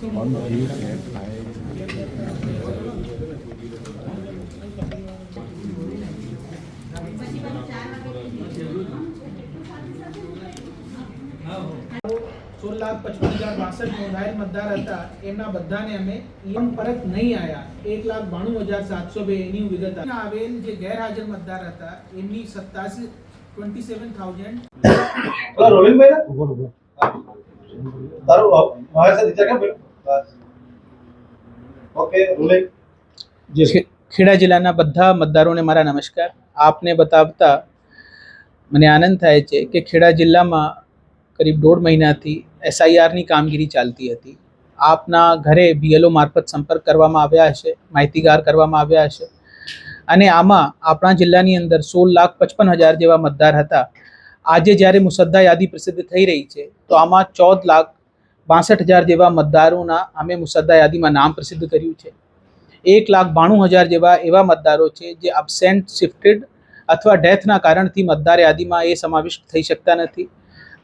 શું On view and I સોળ લાખ પચપન હજાર બાસઠ નોંધાયેલ મતદાર હતા. એમના બધાને અમે ઈએમ પરત નહીં આવ્યા એક લાખ બાણું હજાર સાતસો બે એની વિગત આવેલ જે ગેરહાજર મતદાર હતા એમની સત્તાસી ટ્વેન્ટી સેવન થાઉઝન્ડ તારું ઓકે રોલિંગ ખેડા જિલ્લાના બધા મતદારોને મારા નમસ્કાર. આપને બતાવતા મને આનંદ થાય છે કે ખેડા જિલ્લામાં કરીબ દોઢ મહિનાથી એસઆઈઆરની કામગીરી ચાલતી હતી આપના ઘરે બીએલઓ મારફત સંપર્ક કરવામાં આવ્યા હશે માહિતીગાર કરવામાં આવ્યા હશે અને આમાં આપણા જિલ્લાની અંદર સોળ લાખ પચપન હજાર જેવા મતદાર હતા આજે જ્યારે મુસદ્દા યાદી પ્રસિદ્ધ થઈ રહી છે તો આમાં ચૌદ લાખ બાસઠ હજાર જેવા મતદારોના અમે મુસદ્દા યાદીમાં નામ પ્રસિદ્ધ કર્યું છે એક લાખ બાણું હજાર જેવા એવા મતદારો છે જે અબસેન્ટ શિફ્ટેડ અથવા ડેથના કારણથી મતદાર યાદીમાં એ સમાવિષ્ટ થઈ શકતા નથી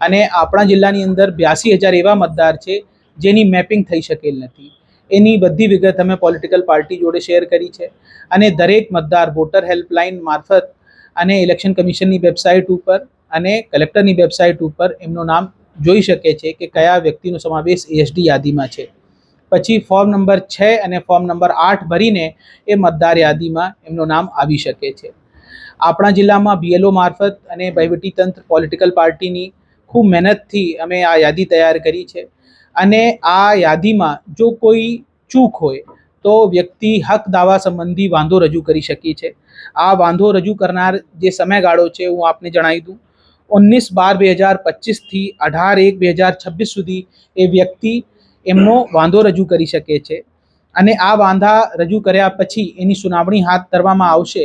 અને આપણા જિલ્લાની અંદર બ્યાસી હજાર એવા મતદાર છે જેની મેપિંગ થઈ શકેલ નથી. એની બધી વિગત અમે પોલિટિકલ પાર્ટી જોડે શેર કરી છે અને દરેક મતદાર વોટર હેલ્પલાઇન મારફત અને ઇલેક્શન કમિશનની વેબસાઇટ ઉપર અને કલેક્ટરની વેબસાઇટ ઉપર એમનું નામ જોઈ શકે છે કે કયા વ્યક્તિનો સમાવેશ એએસડી યાદીમાં છે. પછી ફોર્મ નંબર છ અને ફોર્મ નંબર આઠ ભરીને એ મતદાર યાદીમાં એમનું નામ આવી શકે છે. આપણા જિલ્લામાં બીએલઓ મારફત અને તંત્ર પોલિટિકલ પાર્ટીની ખૂબ મહેનતથી અમે આ યાદી તૈયાર કરી છે. અને આ યાદીમાં જો કોઈ ચૂક હોય, તો વ્યક્તિ હક દાવા સંબંધી વાંધો રજૂ કરી શકી છે. આ વાંધો રજૂ કરનાર જે સમયગાળો છે, હું આપને જણાવી દઉં. ઓગણીસ બાર બે હજાર પચીસથી અઢાર એક બે હજાર છવ્વીસ સુધી એ વ્યક્તિ એમનો વાંધો રજૂ કરી શકે છે. અને આ વાંધા રજૂ કર્યા પછી એની સુનાવણી હાથ ધરવામાં આવશે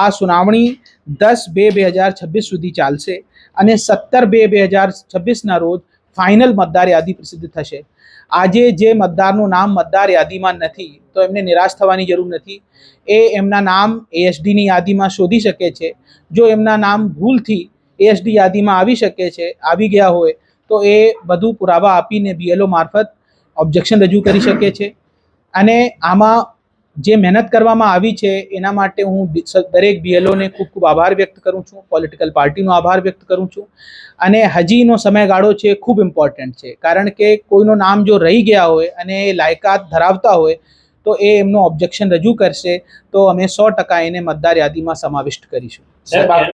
આ સુનાવણી દસ બે બે હજાર છવ્વીસ સુધી ચાલશે અને સત્તર બે બે હજાર છવ્વીસના રોજ ફાઇનલ મતદાર યાદી પ્રસિદ્ધ થશે. આજે જે મતદારનું નામ મતદાર યાદીમાં નથી, તો એમને નિરાશ થવાની જરૂર નથી. એ એમના નામ એએસડીની યાદીમાં શોધી શકે છે. જો એમના નામ ભૂલથી એએસડી યાદીમાં આવી શકે છે, આવી ગયા હોય, તો એ બધું પુરાવા આપીને બીએલઓ મારફત ઓબ્જેક્શન રજૂ કરી શકે છે. અને આમાં જે મહેનત કરવામાં આવી છે, એના માટે હું દરેક બીએલઓને ખૂબ ખૂબ આભાર વ્યક્ત કરું છું પોલિટિકલ પાર્ટીનો આભાર વ્યક્ત કરું છું અને હજીનો સમયગાળો છે ખૂબ ઇમ્પોર્ટન્ટ છે. કારણ કે કોઈનું નામ જો રહી ગયા હોય અને એ લાયકાત ધરાવતા હોય, તો એ એમનું ઓબ્જેક્શન રજૂ કરશે, તો અમે સો ટકા એને મતદાર યાદીમાં સમાવિષ્ટ કરીશું.